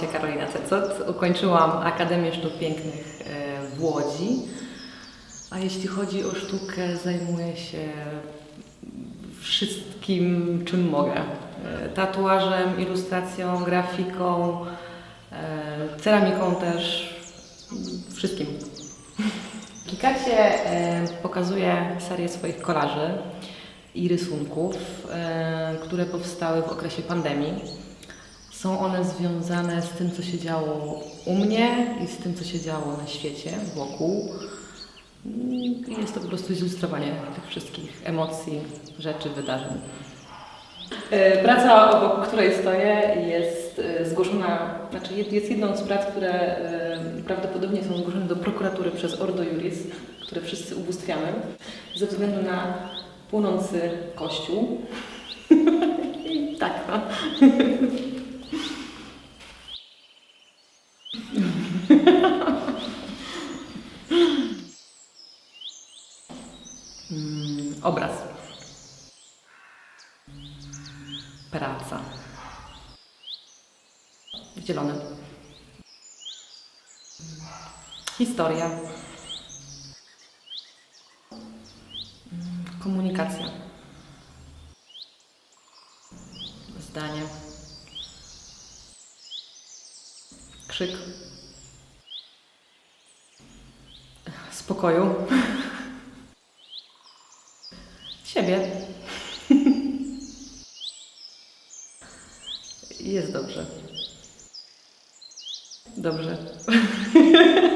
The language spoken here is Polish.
się Karolina Cecot. Ukończyłam Akademię Sztuk Pięknych e, w Łodzi. A jeśli chodzi o sztukę, zajmuję się wszystkim, czym mogę. E, Tatuażem, ilustracją, grafiką, e, ceramiką też, wszystkim. W Kikacie e, pokazuję serię swoich kolaży i rysunków, które powstały w okresie pandemii. Są one związane z tym, co się działo u mnie i z tym, co się działo na świecie wokół. I Jest to po prostu zilustrowanie tych wszystkich emocji, rzeczy, wydarzeń. E, Praca, obok której stoję, jest e, zgłoszona, znaczy jest- jest jedną z prac, które e, prawdopodobnie są zgłoszone do prokuratury przez Ordo Juris, które wszyscy ubóstwiamy, ze względu na płonący kościół. I tak, no. Mm, obraz. Praca. Zielony. Historia. Mm, Komunikacja. Zdanie. Krzyk. Spokoju. Siebie. Jest dobrze. Dobrze.